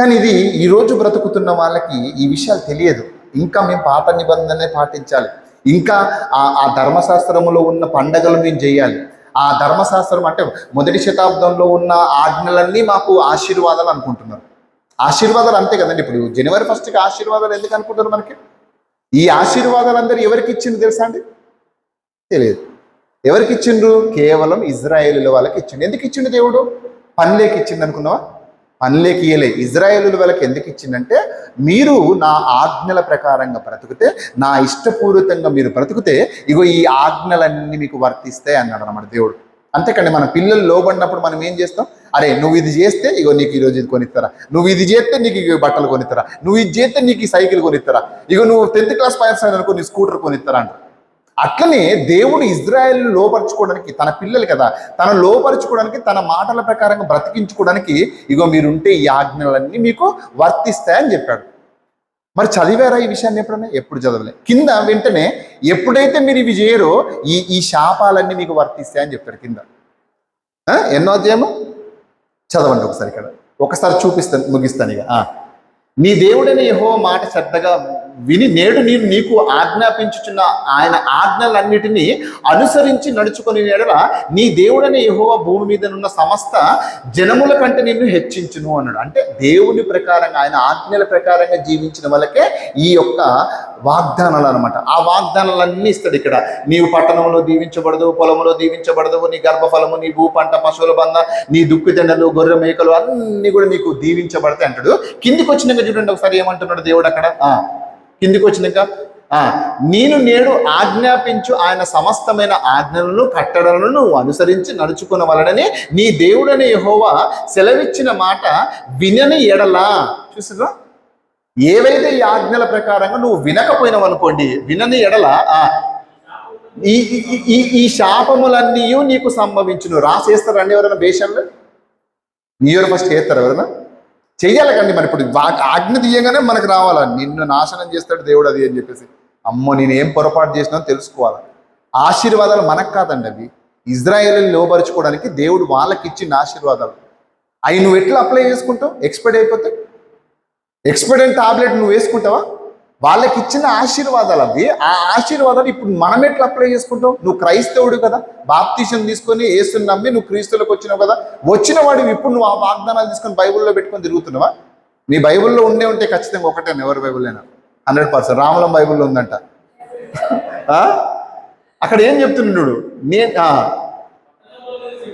కానీ ఇది ఈరోజు బ్రతుకుతున్న వాళ్ళకి ఈ విషయాలు తెలియదు. ఇంకా మేము పాత నిబంధనే పాటించాలి. ఇంకా ఆ ఆ ధర్మశాస్త్రములో ఉన్న పండగలు మేము చేయాలి. ఆ ధర్మశాస్త్రం అంటే మొదటి శతాబ్దంలో ఉన్న ఆజ్ఞలన్నీ మాకు ఆశీర్వాదాలు అనుకుంటున్నారు. ఆశీర్వాదాలు అంతే కదండి. ఇప్పుడు జనవరి ఫస్ట్కి ఆశీర్వాదాలు ఎందుకు అనుకుంటారు మనకి? ఈ ఆశీర్వాదాలు అందరూ ఎవరికి ఇచ్చింది తెలుసా అండి? తెలియదు. ఎవరికి ఇచ్చిండ్రు? కేవలం ఇజ్రాయేలీల వాళ్ళకి ఇచ్చిండు ఎందుకు ఇచ్చిండు దేవుడు? పనిలేకి ఇచ్చిండు అనుకున్నావా? పనులేకి ఇయలే ఇజ్రాయేలు వాళ్ళకి ఎందుకు ఇచ్చిందంటే మీరు నా ఆజ్ఞల ప్రకారంగా బ్రతికితే నా ఇష్టపూరితంగా మీరు బ్రతికితే ఇగో ఈ ఆజ్ఞలన్నీ మీకు వర్తిస్తాయి అన్నాడు అన్నమాట దేవుడు. అంతేకండి మన పిల్లలు లోబడినప్పుడు మనం ఏం చేస్తాం? అరే నువ్వు ఇది చేస్తే ఇగో నీకు ఈరోజు ఇది కొనిస్తారా నువ్వు ఇది చేస్తే నీకు ఇగో బట్టలు కొనిస్తారా నువ్వు ఇది చేస్తే నీకు ఈ సైకిల్ కొనిస్తారా ఇగో నువ్వు టెన్త్ క్లాస్ పాస్ అయిన అనుకో నీ స్కూటర్ కొనిస్తారా అంటారు. అట్లనే దేవుడు ఇజ్రాయెల్ లోపరుచుకోవడానికి తన పిల్లలు కదా తన లోపరుచుకోవడానికి తన మాటల ప్రకారంగా బ్రతికించుకోవడానికి ఇగో మీరుంటే ఈ ఆజ్ఞలన్నీ మీకు వర్తిస్తాయని చెప్పాడు. మరి చదివారా ఈ విషయాన్ని ఎప్పుడైనా? ఎప్పుడు చదవలే. కింద వెంటనే ఎప్పుడైతే మీరు ఇవి చేయరో ఈ ఈ శాపాలన్నీ మీకు వర్తిస్తాయని చెప్పారు కింద. ఎన్నో అధ్యాయము? చదవండి ఒకసారి ఇక్కడ. ఒకసారి చూపిస్తాను ముగిస్తాను ఇక. నీ దేవుడైన యహో మాట శ్రద్ధగా విని నేడు నేను నీకు ఆజ్ఞాపించుచున్న ఆయన ఆజ్ఞలన్నిటినీ అనుసరించి నడుచుకుని నేడల నీ దేవుడైన యహోవ భూమి మీద ఉన్న సమస్త జనముల కంటే నిన్ను హెచ్చించును అన్నాడు. అంటే దేవుని ప్రకారంగా ఆయన ఆజ్ఞల ప్రకారంగా జీవించిన వాళ్ళకే ఈ యొక్క వాగ్దానాలు అనమాట ఆ వాగ్దానాలన్నీ ఇస్తాడు ఇక్కడ. నీవు పట్టణంలో దీవించబడదు పొలంలో దీవించబడదు నీ గర్భఫలము నీ భూ పంట పశువుల బంద నీ దుక్కుదండలు గొర్రె మేకలు అన్నీ కూడా నీకు దీవించబడతాయి అంటాడు. కిందికి వచ్చినాక చూడండి ఒకసారి ఏమంటున్నాడు దేవుడు అక్కడ? కిందికి వచ్చింది ఇంకా నేను నేడు ఆజ్ఞాపించు ఆయన సమస్తమైన ఆజ్ఞలను కట్టడలను నువ్వు అనుసరించి నడుచుకున్న వలననే నీ దేవుడని యహోవా సెలవిచ్చిన మాట వినని ఎడలా. చూసారా ఏవైతే ఈ ఆజ్ఞల ప్రకారంగా నువ్వు వినకపోయినావు అనుకోండి వినని ఎడల ఈ ఈ- ఈ ఈ శాపములన్నీ నీకు సంభవించును. రాసేస్తారండి ఎవరైనా దేశంలో నీ ఎవరు ఫస్ట్ చేస్తారు ఎవరైనా? చెయ్యాలి కండి మరి. ఇప్పుడు వా- ఆజ్ఞ తీయగానే మనకు రావాలా? నిన్ను నాశనం చేస్తాడు దేవుడు అది అని చెప్పేసి. అమ్మో నేను ఏం పొరపాటు చేసినా తెలుసుకోవాలి? ఆశీర్వాదాలు మనకు కాదండి అవి. ఇజ్రాయేల్ని లోపరుచుకోవడానికి దేవుడు వాళ్ళకి ఇచ్చిన ఆశీర్వాదాలు. అవి నువ్వు ఎట్లా అప్లై చేసుకుంటావు? ఎక్స్పైర్డ్ అయిపోతే? ఎక్స్పైర్డ్ టాబ్లెట్ నువ్వు వేసుకుంటావా? వాళ్ళకి ఇచ్చిన ఆశీర్వాదాలు అవి. ఆ ఆశీర్వాదాలు ఇప్పుడు మనం ఎట్లా అప్లై చేసుకుంటావు నువ్వు క్రైస్తవుడు కదా బాప్తీసం తీసుకొని ఏసుని నమ్మి నువ్వు క్రీస్తులకు వచ్చినావు కదా వచ్చిన వాడివి. ఇప్పుడు నువ్వు ఆ వాగ్దానాలు తీసుకొని బైబిల్లో పెట్టుకొని తిరుగుతున్నావా? నీ బైబిల్లో ఉండే ఉంటే ఖచ్చితంగా ఒకటే ఎవరి బైబిల్లైనా హండ్రెడ్ పర్సెంట్. రామలం బైబిల్లో ఉందంట. అక్కడ ఏం చెప్తున్నాడు నేను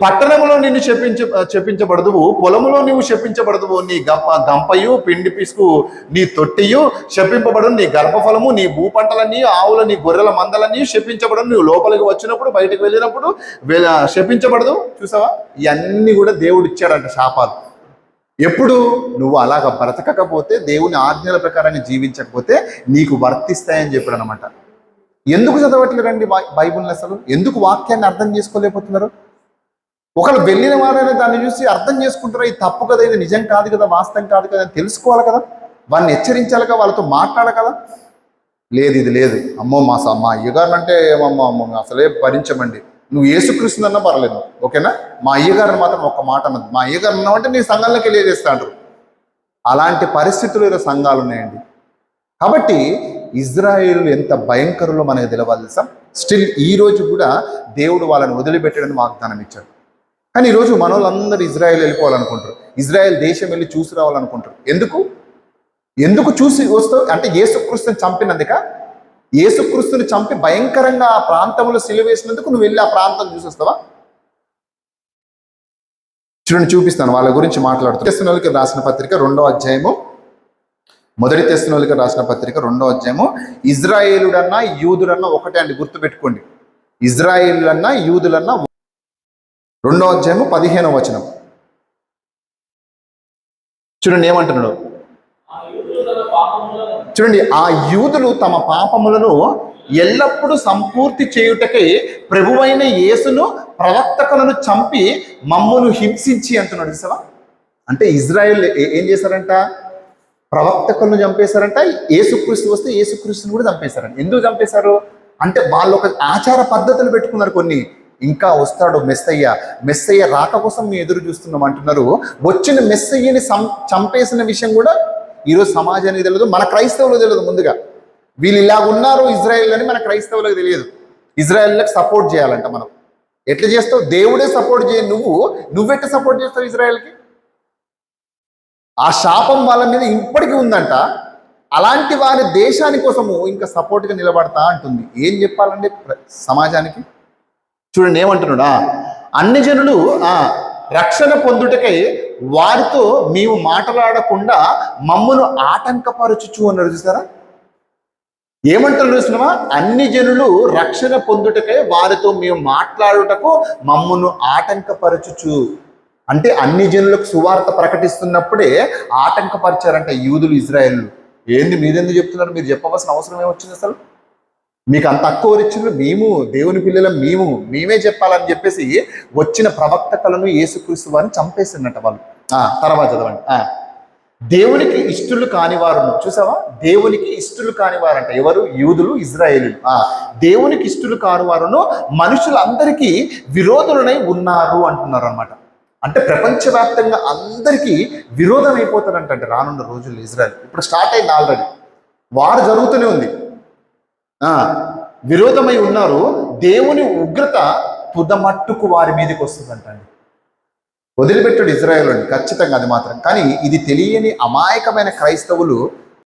పట్టణంలో నిన్ను చెప్పించ చెప్పించబడదువు పొలములో నీవు చెప్పించబడదువు. నీ గంప గంపయు పిండి పిసుకు నీ తొట్టియు చెప్పింపబడు నీ గర్భఫలము నీ భూపంటలన్నీ ఆవుల నీ గొర్రెల మందలన్నీ శపించబడదు నువ్వు లోపలికి వచ్చినప్పుడు బయటకు వెళ్ళినప్పుడు చెప్పించబడదు. శపించబడదు చూసావా? ఇవన్నీ కూడా దేవుడు ఇచ్చాడంట శాపాలు. ఎప్పుడు? నువ్వు అలాగ బ్రతకకపోతే దేవుని ఆజ్ఞల ప్రకారంగా జీవించకపోతే నీకు వర్తిస్తాయని చెప్పాడు అనమాట ఎందుకు చదవట్లేరండి బై- అసలు? ఎందుకు వాక్యాన్ని అర్థం చేసుకోలేకపోతున్నారు? ఒకళ్ళు వెళ్ళిన వారైనా దాన్ని చూసి అర్థం చేసుకుంటారా ఇది తప్పు కదా ఇది నిజం కాదు కదా వాస్తవం కాదు కదా అని తెలుసుకోవాలి కదా. వాళ్ళని హెచ్చరించాలి కదా వాళ్ళతో మాట్లాడాలి కదా. లేదు ఇది లేదు. అమ్మో మా స- మా అయ్యగారు అంటే ఏమమ్మా అమ్మో అసలే భరించమండి. నువ్వు ఏసుక్రీస్తున్నా పర్లేదు ఓకేనా? మా అయ్యగారిని మాత్రం ఒక్క మాట అన్నది మా అయ్యగారు అన్నామంటే నీ సంఘాలకి తెలియజేస్తాడు అలాంటి పరిస్థితులు ఈరోజు సంఘాలు ఉన్నాయండి. కాబట్టి ఇజ్రాయేల్ ఎంత భయంకరులో మనకు తెలవాలి తెలుసా? స్టిల్ ఈ రోజు కూడా దేవుడు వాళ్ళని వదిలిపెట్టడానికి వాగ్దానం ఇచ్చాడు. కానీ ఈరోజు మన వాళ్ళందరూ ఇజ్రాయెల్ వెళ్ళిపోవాలనుకుంటారు. ఇజ్రాయెల్ దేశం వెళ్ళి చూసి రావాలనుకుంటారు. ఎందుకు? ఎందుకు చూసి వస్తావు? అంటే యేసుక్రీస్తుని చంపినందుక? యేసుక్రీస్తుని చంపి భయంకరంగా ఆ ప్రాంతంలో సిలువేసినందుకు నువ్వు వెళ్ళి ఆ ప్రాంతం చూసేస్తావా? చూడండి చూపిస్తాను. వాళ్ళ గురించి మాట్లాడుతాను తెస్తున్నోళ్ళకి రాసిన పత్రిక రెండో అధ్యాయము. మొదటి తెస్తున్నోళ్ళకి రాసిన పత్రిక రెండో అధ్యాయము. ఇజ్రాయేలుడన్నా యూదులన్నా ఒకటే అండి గుర్తుపెట్టుకోండి. ఇజ్రాయేలులన్నా యూదులన్నా రెండో అధ్యాయము పదిహేనవ వచనం. చూడండి ఏమంటున్నాడు? చూడండి ఆ యూదులు తమ పాపములను ఎల్లప్పుడూ సంపూర్తి చేయుటకై ప్రభువైన యేసును ప్రవక్తకులను చంపి మమ్మను హింసించి అంటున్నాడు. చూసావా? అంటే ఇజ్రాయెల్ ఏం చేశారంట? ప్రవక్తకులను చంపేశారంట ఏసుక్రీస్తు వస్తే ఏసుక్రీస్తుని కూడా చంపేశారంట. ఎందుకు చంపేశారు? అంటే వాళ్ళు ఒక ఆచార పద్ధతులు పెట్టుకున్నారు కొన్ని. ఇంకా వస్తాడు మెస్సయ్య. మెస్సయ్య రాక కోసం మేము ఎదురు చూస్తున్నాం అంటున్నారు. వచ్చిన మెస్సయ్యని సం- చంపేసిన విషయం కూడా ఈరోజు సమాజానికి తెలియదు మన క్రైస్తవులకు తెలియదు ముందుగా. వీళ్ళు ఇలా ఉన్నారు ఇజ్రాయెల్ అని మన క్రైస్తవులకు తెలియదు. ఇజ్రాయెల్కి సపోర్ట్ చేయాలంట మనం. ఎట్లా చేస్తావు? దేవుడే సపోర్ట్ చేయ నువ్వు నువ్వెట్లా సపోర్ట్ చేస్తావు ఇజ్రాయెల్కి? ఆ శాపం వాళ్ళ మీద ఇప్పటికీ ఉందంట. అలాంటి వారి దేశాని కోసము ఇంకా సపోర్ట్గా నిలబడతా అంటుంది. ఏం చెప్పాలండి సమాజానికి? చూడండి ఏమంటున్నాడా? అన్ని జనులు ఆ రక్షణ పొందుటకై వారితో మేము మాట్లాడకుండా మమ్మను ఆటంకపరచుచు అన్నారు చూసారా? ఏమంటారు చూసినావా అన్ని జనులు రక్షణ పొందుటకై వారితో మేము మాట్లాడుటకు మమ్మను ఆటంకపరచుచు. అంటే అన్ని జనులకు సువార్త ప్రకటిస్తున్నప్పుడే ఆటంకపరిచారంట యూదులు ఇజ్రాయెల్ ఏంది మీరెందుకు చెప్తున్నారు? మీరు చెప్పవలసిన అవసరం ఏమొచ్చింది అసలు? మీకు అంత తక్కువ ఇచ్చిండ్రు? మేము దేవుని పిల్లల మేము మేమే చెప్పాలని చెప్పేసి వచ్చిన ప్రవక్తకలను యేసుక్రీస్తు వారిని చంపేసిందట వాళ్ళు. ఆ, తర్వాత చదవండి. ఆ. దేవునికి ఇష్టలు కానివారును చూసావా? దేవునికి ఇష్టలు కానివారంట ఎవరు? యూదులు ఇజ్రాయేలీలు. ఆ దేవునికి ఇష్టలు కానివారును మనుషులందరికీ విరోధులనై ఉన్నారు అంటున్నారు అనమాట అంటే ప్రపంచవ్యాప్తంగా అందరికీ విరోధం అయిపోతారంటే రానున్న రోజుల్లో ఇజ్రాయెల్. ఇప్పుడు స్టార్ట్ అయింది ఆల్రెడీ వారు జరుగుతూనే ఉంది. విరోధమై ఉన్నారు. దేవుని ఉగ్రత తుదమట్టుకు వారి మీదకి వస్తుందంటండి. వదిలిపెట్టాడు ఇజ్రాయెల్ ఖచ్చితంగా అది మాత్రం. కానీ ఇది తెలియని అమాయకమైన క్రైస్తవులు